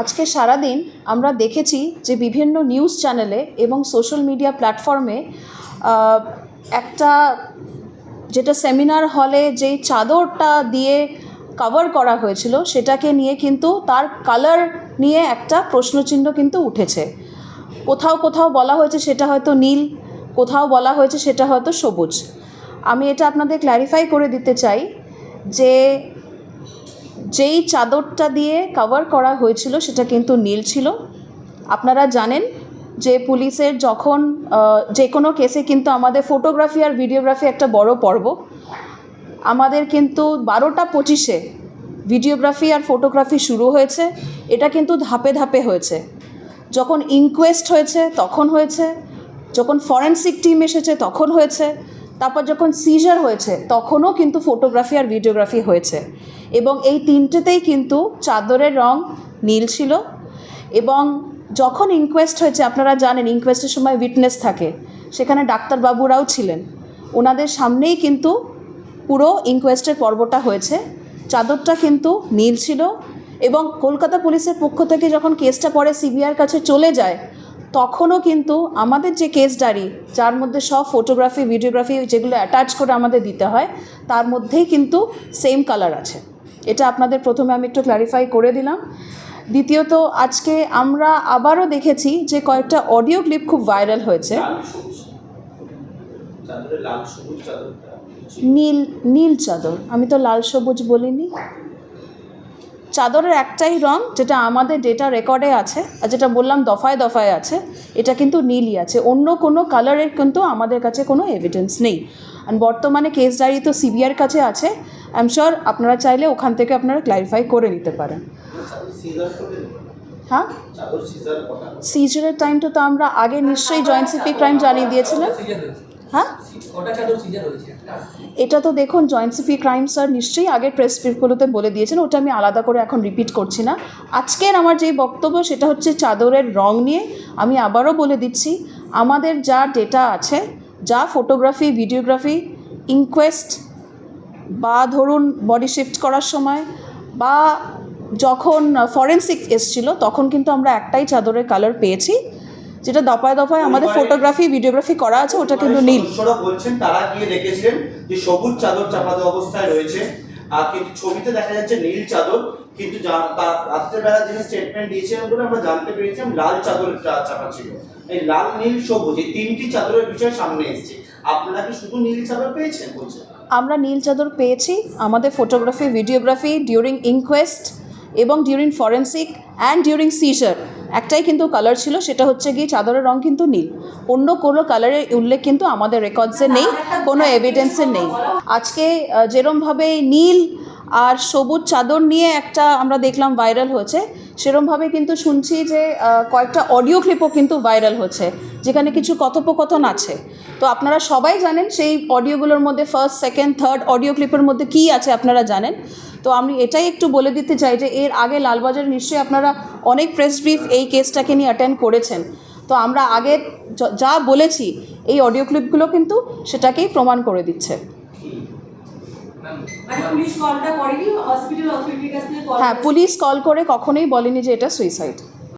আজকে সারাদিন আমরা দেখেছি যে বিভিন্ন নিউজ চ্যানেলে এবং সোশ্যাল মিডিয়া প্ল্যাটফর্মে একটা যেটা সেমিনার হলে যেই চাদরটা দিয়ে কভার করা হয়েছিল, সেটাকে নিয়ে কিন্তু তার কালার নিয়ে একটা প্রশ্নচিহ্ন কিন্তু উঠেছে। কোথাও কোথাও বলা হয়েছে সেটা হয়তো নীল, কোথাও বলা হয়েছে সেটা হয়তো সবুজ। আমি এটা আপনাদের ক্ল্যারিফাই করে দিতে চাই যে যেই চাদরটা দিয়ে কভার করা হয়েছিল সেটা কিন্তু নীল ছিল। আপনারা জানেন যে পুলিশের যখন যে কোনো কেসে কিন্তু আমাদের ফটোগ্রাফি আর ভিডিওগ্রাফি একটা বড় পর্ব। আমাদের কিন্তু বারোটা পঁচিশে ভিডিওগ্রাফি আর ফটোগ্রাফি শুরু হয়েছে। এটা কিন্তু ধাপে ধাপে হয়েছে। যখন ইনকোয়েস্ট হয়েছে, তখন হয়েছে। যখন ফরেন্সিক টিম এসেছে, তখন হয়েছে। তারপর যখন সিজার হয়েছে, তখনও কিন্তু ফটোগ্রাফি আর ভিডিওগ্রাফি হয়েছে। এবং এই তিনটেতেই কিন্তু চাদরের রং নীল ছিল। এবং যখন ইনকোয়েস্ট হয়েছে, আপনারা জানেন ইনকোয়েস্টের সময় উইটনেস থাকে, সেখানে ডাক্তারবাবুরাও ছিলেন। ওনাদের সামনেই কিন্তু পুরো ইনকোয়েস্টের পর্বটা হয়েছে। চাদরটা কিন্তু নীল ছিল এবং কলকাতা পুলিশের পক্ষ থেকে যখন কেসটা পরে সিবিআর কাছে চলে যায় তখনও কিন্তু আমাদের যে কেস ডায়েরি যার মধ্যে সব ফটোগ্রাফি ভিডিওগ্রাফি যেগুলো অ্যাটাচ করে আমাদের দিতে হয় তার মধ্যেই কিন্তু সেম কালার আছে। এটা আপনাদের প্রথমে আমি একটু ক্ল্যারিফাই করে দিলাম। দ্বিতীয়ত আজকে আমরা আবারও দেখেছি যে কয়েকটা অডিও ক্লিপ খুব ভাইরাল হয়েছে। নীল নীল চাদর। আমি তো লাল সবুজ বলিনি। চাদরের একটাই রং যেটা আমাদের ডেটা রেকর্ডে আছে আর যেটা বললাম দফায় দফায় আছে এটা কিন্তু নীলই আছে। অন্য কোনো কালারের কিন্তু আমাদের কাছে কোনো এভিডেন্স নেই। আর বর্তমানে কেস ডায়েরি তো সিবিআর কাছে আছে। আই এম শিওর আপনারা চাইলে ওখান থেকে আপনারা ক্লারিফাই করে নিতে পারেন। হ্যাঁ? সিজারের টাইমটা তো আমরা আগে নিশ্চয়ই জয়েন্ট সিপি ক্রাইম জানিয়ে দিয়েছিলেন। এটা তো দেখুন জয়েন্ট সিপি ক্রাইম স্যার নিশ্চয়ই আগের প্রেস ব্রিফগুলোতে বলে দিয়েছেন, ওটা আমি আলাদা করে এখন রিপিট করছি না। আজকের আমার যে বক্তব্য, সেটা হচ্ছে চাদরের রং নিয়ে, আমি আবারও বলে দিচ্ছি, আমাদের যা ডেটা আছে, যা ফটোগ্রাফি ভিডিওগ্রাফি ইনকোয়েস্ট বা ধরুন বডি শিফট করার সময়, বা যখন ফরেন্সিক এসছিল, তখন কিন্তু আমরা একটাই চাদরের কালার পেয়েছি। যেটা দফায় দফায় আমাদের ফটোগ্রাফি ভিডিওগ্রাফি করা আছে ওটা কিন্তু নীল। বলছেন তারা গিয়ে দেখেছিলেন যে সবুজ চাদর চাপা অবস্থায় রয়েছে। আর কিন্তু ছবিতে দেখা যাচ্ছে নীল চাদর কিন্তু রাত্রেবেলা যিনি স্টেটমেন্ট দিয়েছিলেন বলে আমরা জানতে পেরেছিলাম লাল চাদর চাপা ছিল। এই লাল নীল সবুজ এই তিনটি চাদরের বিষয় সামনে এসেছে। আপনারা কি শুধু নীল চাদর পেয়েছেন বলছেন? আমরা নীল চাদর পেয়েছি আমাদের ফটোগ্রাফি ভিডিওগ্রাফি ডিউরিং ইনকোয়েস্ট এবং during forensic and during seizure একটাই কিন্তু কালার ছিল, সেটা হচ্ছে গিয়ে চাদরের রং কিন্তু নীল। অন্য কোনো কালারের উল্লেখ কিন্তু আমাদের রেকর্ডসে নেই, কোনো এভিডেন্সে নেই। আজকে যেরমভাবে নীল আর সবুজ চাদর নিয়ে একটা আমরা দেখলাম ভাইরাল হয়েছে, সেরমভাবে কিন্তু শুনছি যে কয়েকটা অডিও ক্লিপও কিন্তু ভাইরাল হচ্ছে। যেখানে কিছু কথোপকথন আছে। তো আপনারা সবাই জানেন সেই অডিওগুলোর মধ্যে ফার্স্ট সেকেন্ড থার্ড অডিও ক্লিপের মধ্যে কী আছে আপনারা জানেন। তো আমি এটাই একটু বলে দিতে চাই যে এর আগে লালবাজার নিশ্চয়ই আপনারা অনেক প্রেস ব্রিফ এই কেসটাকে নিয়ে অ্যাটেন্ড করেছেন। তো আমরা আগে যা বলেছি এই অডিও ক্লিপগুলো কিন্তু সেটাকেই প্রমাণ করে দিচ্ছে। মানে হ্যাঁ পুলিশ কল করে কখনোই বলেনি যে এটা সুইসাইড